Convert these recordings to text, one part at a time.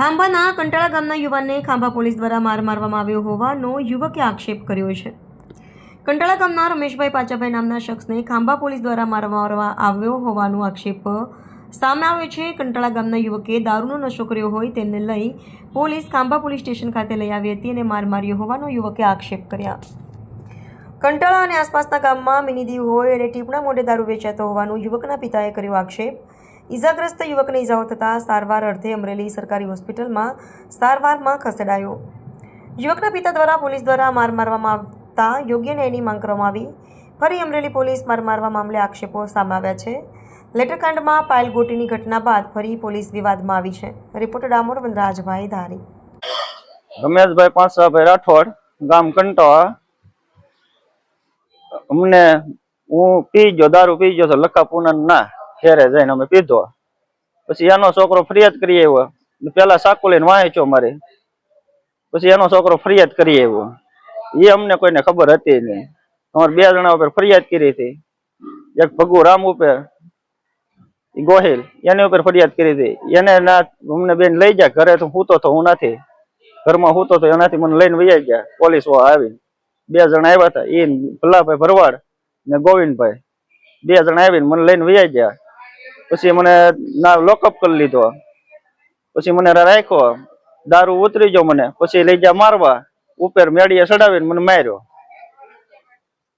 ખાંભાના કંટાળા ગામના યુવાનને ખાંભા પોલીસ દ્વારા માર મારવામાં આવ્યો હોવાનો યુવકે આક્ષેપ કર્યો છે. કંટાળા ગામના રમેશભાઈ પાચાભાઈ નામના શખ્સને ખાંભા પોલીસ દ્વારા માર મારવામાં આવ્યો હોવાનો આક્ષેપ સામે આવ્યો છે. કંટાળા ગામના યુવકે દારૂનો નશો કર્યો હોય તેમને લઈ પોલીસ ખાંભા પોલીસ સ્ટેશન ખાતે લઈ આવી હતી અને માર માર્યો હોવાનો યુવકે આક્ષેપ કર્યા. કંટાળા અને આસપાસના ગામમાં મિની દીવ હોય અને ટીપણા મોઢે દારૂ વેચાતો હોવાનું યુવકના પિતાએ કર્યો આક્ષેપ. ઈજાગ્રસ્ત યુવકને ઈજાઓ થતાં સારવાર અર્થે અમરેલી સરકારી હોસ્પિટલમાં સારવારમાં ખસેડાયો. યુવકના પિતા દ્વારા પોલીસ દ્વારા માર મારવામાં આવતા યોગ્ય ન્યાયની માંગ કરવામાં આવી. ફરી અમરેલી પોલીસ માર મારવા મામલે આક્ષેપો સામે આવ્યા છે. લેટરકાંડમાં પાયલગોટીની ઘટના બાદ ફરી પોલીસ વિવાદમાં આવી છે. રિપોર્ટર ડામોર વનરાજભાઈ ધારી. રમેશભાઈ પાંચસાભાઈ રાઠોડ, ગામ કંટોળા અમને હું પી ગયો, દારૂ પી ગયો લખા પૂનમ ના ઘેરે જઈને અમે પીધો. પછી એનો છોકરો ફરિયાદ કરી આવ્યો. પેલા સાકુ લઈને વાંચ્યો મારે. પછી એનો છોકરો ફરિયાદ કરી આવ્યો. એ અમને કોઈને ખબર હતી નહીં. અમારે બે જણા ઉપર ફરિયાદ કરી હતી. એક ભગુ રામ ઉપર ગોહિલ, એની ઉપર ફરિયાદ કરી હતી. એને ના, અમને બેન લઈ જાય ઘરે તો હું તો હું નથી. ઘરમાં હું તો એનાથી મને લઈને વૈયા ગયા. પોલીસ આવી બે જણા આવ્યા હતા. એ ભલ્લાભાઈ ભરવાડ ને ગોવિંદભાઈ. બે જણા આવીને મને લઈને વૈયા ગયા. પછી મને ના લોકઅપ કરી લીધો. પછી મને રાખ્યો. દારૂ ઉતરી ગયો મને. પછી લઈ ગયા મારવા. ઉપર મેળીએ ચડાવીને મને માર્યો.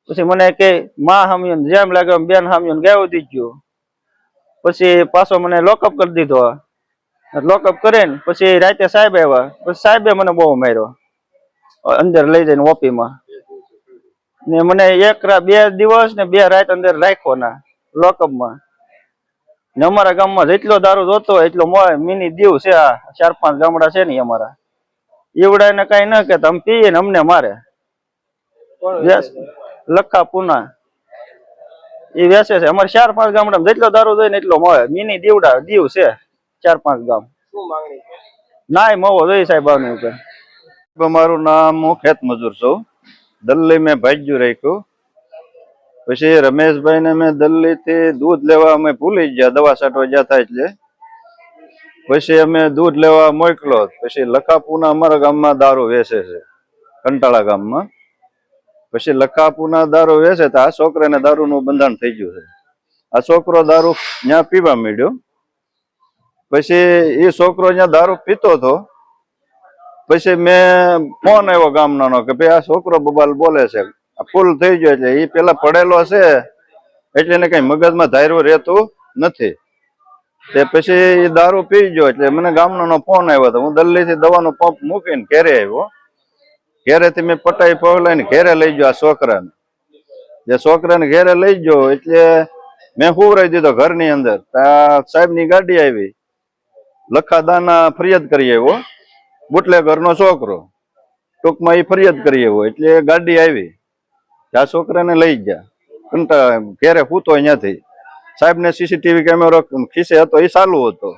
પછી મને કે, માં હામ્યું જેમ લાગે બેન હામ્યું ગાવું દીધું પછી પાછો મને લોકઅપ કરી દીધો. લોકઅપ કરીને પછી રાતે સાહેબ આવ્યા. પછી સાહેબે મને બહુ માર્યો. અંદર લઈ જઈને ઓપીમાં ને મને એક બે દિવસ ને બે રાત અંદર રાખ્યો ના લોકઅપમાં ને અમારા ગામમાં જેટલો દારૂ જોતો હોય એટલો મિની દીવ છે આ ચાર પાંચ ગામડા છે ને અમારા. એવડા એને કઈ ન કે તમે પીએ ને અમને મારે. લખા પુના. એ વેચે છે. અમારે ચાર પાંચ ગામડા જેટલો દારૂ જોઈએ ને એટલો મળે મિની દીવડા દીવ છે ચાર પાંચ ગામ. નાય મવો જોઈએ સાહેબ આની ઉપર. મારું નામ હું ખેત મજૂર છું. દલ્લી મેં ભાગ્યું રાખ્યું. પછી રમેશભાઈ ને મેં દલ્લી થી દૂધ લેવા, અમે ભૂલી ગયા, દવા છાંટવા જતા એટલે. પછી અમે દૂધ લેવા મોકલો, પછી લખાપુના અમારા ગામમાં દારૂ વેચે છે, કંટાળા ગામમાં. પછી લખાપુના દારૂ વેચે, તો આ છોકરાને દારૂનું બંધાણ થઈ ગયું છે. આ છોકરો દારૂ ત્યાં પીવા માંડ્યો. પછી એ છોકરો ત્યાં દારૂ પીતો હતો. પછી મેં ફોન આવ્યો ગામનાનો કે ભાઈ આ છોકરો બબાલ બોલે છે. ફૂલ થઈ ગયો એટલે એ પેલા પડેલો છે એટલે એને કઈ મગજમાં ધાર્યું રહેતું નથી. તે પછી એ દારૂ પી ગયો એટલે મને ગામનો ફોન આવ્યો હતો હું દિલ્હીથી દવાનો પંપ મૂકીને ઘેરે આવ્યો. ઘેરેથી મેં પટાઈ પગલાઈને ઘેરે લઈ ગયો આ છોકરાને. જે છોકરાને ઘેરે લઈ ગયો એટલે મેં હુવરાઈ દીધો ઘરની અંદર. સાહેબની ગાડી આવી. લખાદાના ફરિયાદ કરી આવ્યો. બુટલેગરનો છોકરો. ટૂંકમાં એ ફરિયાદ કરી આવ્યો. એટલે ગાડી આવી. આ છોકરાને લઈ ગયા કંટા ઘેરે હૂતો અહીંયાથી સાહેબને સીસીટીવી કેમેરો ખીસે હતો, એ ચાલુ હતો.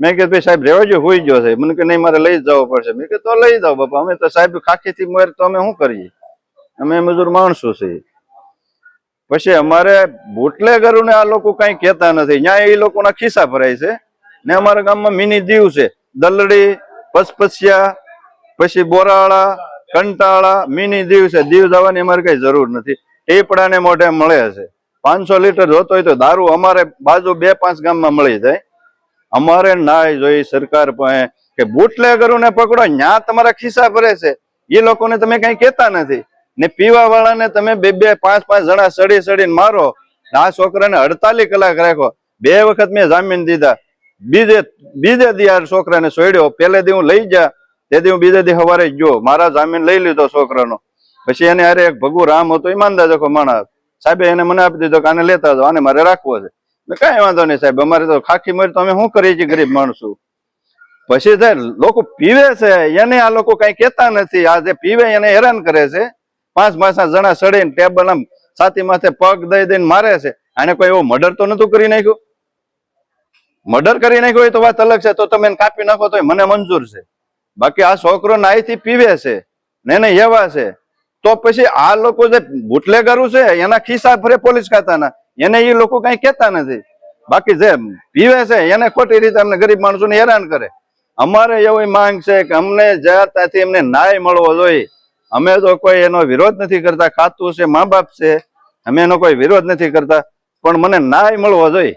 મેં કીધું, ભાઈ સાહેબ, રેવાજો હોઈ ગયો છે. મને કે, નહીં, મારે લઈ જવો પડશે. મેં કીધું, તો લઈ જાઓ બાપા, અમે તો સાહેબ ખાખીથી મર, તો અમે શું કરીએ? અમે મજૂર માણસો છીએ. પછી અમારે બુટલેગરોને આ લોકો કઈ કહેતા નથી. ત્યાં એ લોકોના ખિસ્સા ભરાય છે. ને અમારા ગામમાં મિની દીવ છે. દલડી, પસપસિયા, પછી બોરાળા કંટાળા મિની દીવ છે દીવ જવાની અમારે કઈ જરૂર નથી. ટીપડાને મોઢે મળે છે. પાંચસો લીટર જોતો હોય તો દારૂ અમારે બાજુ બે પાંચ ગામમાં મળી જાય. અમારે ના જોઈ સરકાર પાસે કે બુટલેગરોને પકડો, ન્યા તમારા ખિસ્સા ભરે છે. એ લોકોને તમે કઈ કેતા નથી. ને પીવા વાળાને તમે બે બે પાંચ પાંચ જણા સડી સડીને મારો. આ છોકરાને અડતાલીસ કલાક રાખો બે વખત મેં જામીન દીધા. બીજે બીજે દી છોકરાને સોડ્યો પેલે દી હું લઈ જા. તે દી હું બીજા દી સવારે ગયો. મારા જામીન લઈ લીધો છોકરાનો. પછી એને અરે એક ભગુ રામ હતો ઈમાનદાર જખો માણસ. સાહેબ એને મને આપી દીધો કે આને લેતા જાઓ, આને મારે રાખવો છે. કાંઈ વાંધો નહીં સાહેબ, અમારે તો ખાખી મરી, તો અમે શું કરીએ છીએ ગરીબ માણસો? પછી સાહેબ, લોકો પીવે છે, એને આ લોકો કઈ કેતા નથી. આ જે પીવે એને હેરાન કરે છે. પાંચ પાંચ જણા સડીને ટેબલ આમ સાતી માથે પગ દઈ દઈને મારે છે. આને કોઈ એવો મર્ડર તો નતું કરી નાખ્યું? મર્ડર કરી નાખ્યો હોય તો વાત અલગ છે. તો તમે કાપી નાખો તો મને મંજૂર છે. બાકી આ છોકરો નાઈથી પીવે છે ને ને એવા છે, તો પછી આ લોકો જે બુટલેગરું છે, એના ખિસ્સા ફરે પોલીસ ખાતાના. એને એ લોકો કઈ કેતા નથી. બાકી જે પીવે છે, એને ખોટી રીતે અમને ગરીબ માણસોને હેરાન કરે. અમારે એવી માંગ છે કે અમને જ્યાં ત્યાંથી એમને ન્યાય મળવો જોઈએ. અમે તો કોઈ એનો વિરોધ નથી કરતા. ખાતું છે, મા બાપ છે. અમે એનો કોઈ વિરોધ નથી કરતા. પણ મને ન્યાય મળવો જોઈએ.